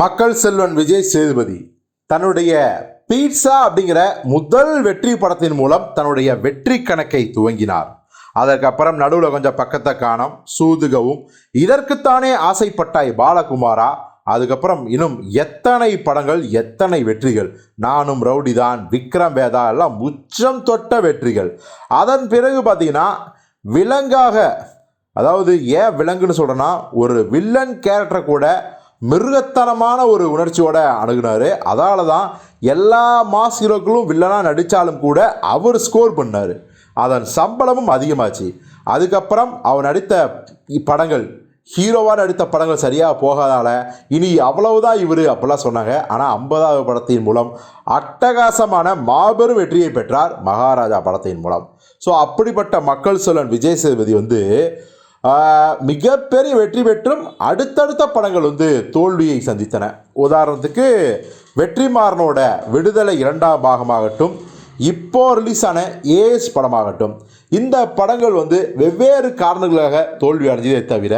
மக்கள் செல்வன் விஜய் சேதுபதி தன்னுடைய பீட்சா அப்படிங்கிற முதல் வெற்றி படத்தின் மூலம் தன்னுடைய வெற்றி கணக்கை துவங்கினார். அதற்கப்புறம் நடுவில் கொஞ்சம் பக்கத்தை காணும். சூதுகவும் இதற்குத்தானே ஆசைப்பட்டாய் பாலகுமாரா? அதுக்கப்புறம் இன்னும் எத்தனை படங்கள் எத்தனை வெற்றிகள்? நானும் ரவுடிதான் விக்ரம் வேதா எல்லாம் உச்சம் தொட்ட வெற்றிகள். அதன் பிறகு பார்த்தீங்கன்னா விலங்காக அதாவது ஏன் விலங்குன்னு சொல்கிறேன்னா ஒரு வில்லன் கேரக்டரை கூட மிருகத்தனமான ஒரு உணர்ச்சியோட அணுகுனாரு. அதால தான் எல்லா மாஸ் ஹீரோக்களும் வில்லனாக நடித்தாலும் கூட அவர் ஸ்கோர் பண்ணார். அதன் சம்பளமும் அதிகமாச்சு. அதுக்கப்புறம் அவர் நடித்த படங்கள் ஹீரோவாக நடித்த படங்கள் சரியாக போகாதால இனி அவ்வளவுதான் இவர் அப்படிலாம் சொன்னாங்க. ஆனால் ஐம்பதாவது படத்தின் மூலம் அட்டகாசமான மாபெரும் வெற்றியை பெற்றார் மகாராஜா படத்தின் மூலம். ஸோ அப்படிப்பட்ட மக்கள் சொல்லன் விஜய் சேதுபதி வந்து மிகப்பெரிய வெற்றி பெற்றும் அடுத்தடுத்த படங்கள் வந்து தோல்வியை சந்தித்தன. உதாரணத்துக்கு வெற்றிமாறனோட விடுதலை இரண்டாம் பாகமாகட்டும் இப்போது ரிலீஸ் ஆன ஏஎஸ் படமாகட்டும் இந்த படங்கள் வந்து வெவ்வேறு காரணங்களாக தோல்வி அடைஞ்சதே தவிர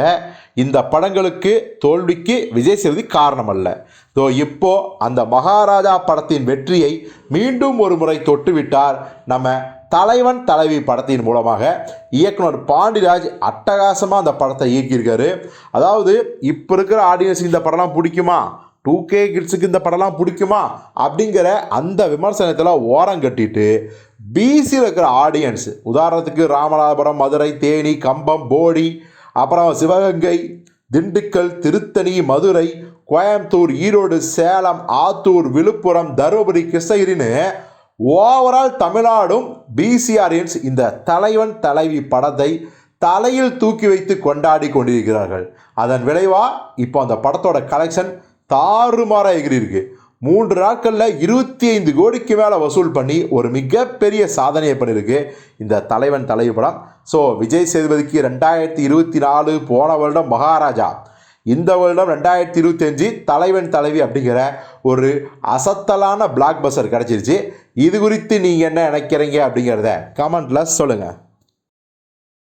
இந்த படங்களுக்கு தோல்விக்கு விஜய் சேதுபதி காரணம் அல்ல ஸோ இப்போ அந்த மகாராஜா படத்தின் வெற்றியை மீண்டும் ஒரு முறை தொட்டுவிட்டார் நம்ம தலைவன் தலைவி படத்தின் மூலமாக. இயக்குனர் பாண்டிராஜ் அட்டகாசமாக அந்த படத்தை இயக்கியிருக்காரு. அதாவது இப்போ இருக்கிற ஆடியன்ஸுக்கு இந்த படம்லாம் பிடிக்குமா? டூ கே கிட்ஸுக்கு இந்த படம்லாம் பிடிக்குமா? அப்படிங்கிற அந்த விமர்சனத்தில் ஓரம் கட்டிட்டு பிசியில் இருக்கிற ஆடியன்ஸ் உதாரணத்துக்கு ராமநாதபுரம் மதுரை தேனி கம்பம் போடி அப்புறம் சிவகங்கை திண்டுக்கல் திருத்தணி மதுரை கோயம்புத்தூர் ஈரோடு சேலம் ஆத்தூர் விழுப்புரம் தருமபுரி கிருஷ்ணகிரின்னு ஓவரால் தமிழ்நாடும் பிசிஆரியன்ஸ் இந்த தலைவன் தலைவி படத்தை தலையில் தூக்கி வைத்து கொண்டாடி கொண்டிருக்கிறார்கள். அதன் விளைவாக இப்போ அந்த படத்தோட கலெக்ஷன் தாறுமாறாக எகிரி மூன்று நாட்களில் இருபத்தி ஐந்து கோடிக்கு மேலே வசூல் பண்ணி ஒரு மிகப்பெரிய சாதனையை பண்ணியிருக்கு இந்த தலைவன் தலைவி படம் ஸோ விஜய் சேதுபதிக்கு ரெண்டாயிரத்தி இருபத்தி நாலு போன வருடம் மகாராஜா. இந்த வருடம் ரெண்டாயிரத்தி இருபத்தஞ்சு தலைவன் தலைவி அப்படிங்கிற ஒரு அசத்தலான பிளாக் பஸ்டர் கிடச்சிருச்சு. இது குறித்து நீங்கள் என்ன நினைக்கிறீங்க அப்படிங்கிறத கமெண்ட்டில் சொல்லுங்கள்